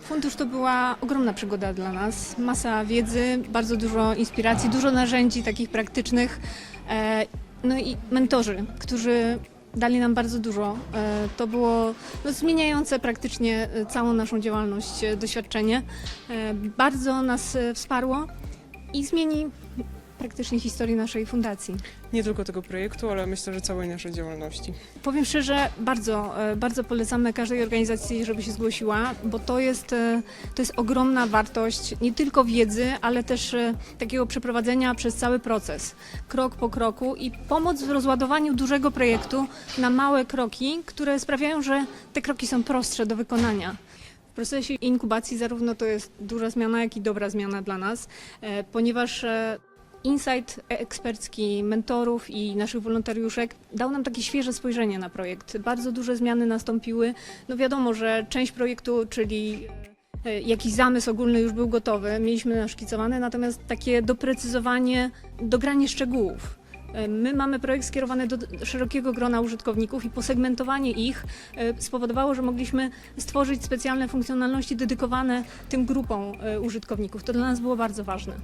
Fundusz to była ogromna przygoda dla nas. Masa wiedzy, bardzo dużo inspiracji, dużo narzędzi takich praktycznych. e, No i mentorzy, którzy dali nam bardzo dużo. E, To było no, zmieniające praktycznie e, całą naszą działalność doświadczenie. Bardzo nas wsparło i zmieni praktycznie historię naszej fundacji. Nie tylko tego projektu, ale myślę, że całej naszej działalności. Powiem szczerze, bardzo, e, bardzo polecamy każdej organizacji, żeby się zgłosiła, bo to jest, e, to jest ogromna wartość nie tylko wiedzy, ale też e, takiego przeprowadzenia przez cały proces, krok po kroku i pomoc w rozładowaniu dużego projektu na małe kroki, które sprawiają, że te kroki są prostsze do wykonania. W procesie inkubacji zarówno to jest duża zmiana, jak i dobra zmiana dla nas, ponieważ insight ekspercki mentorów i naszych wolontariuszek dał nam takie świeże spojrzenie na projekt. Bardzo duże zmiany nastąpiły. No wiadomo, że część projektu, czyli e, jakiś zamysł ogólny już był gotowy, mieliśmy naszkicowany, natomiast takie doprecyzowanie, dogranie szczegółów. E, My mamy projekt skierowany do szerokiego grona użytkowników i posegmentowanie ich e, spowodowało, że mogliśmy stworzyć specjalne funkcjonalności dedykowane tym grupom użytkowników. To dla nas było bardzo ważne.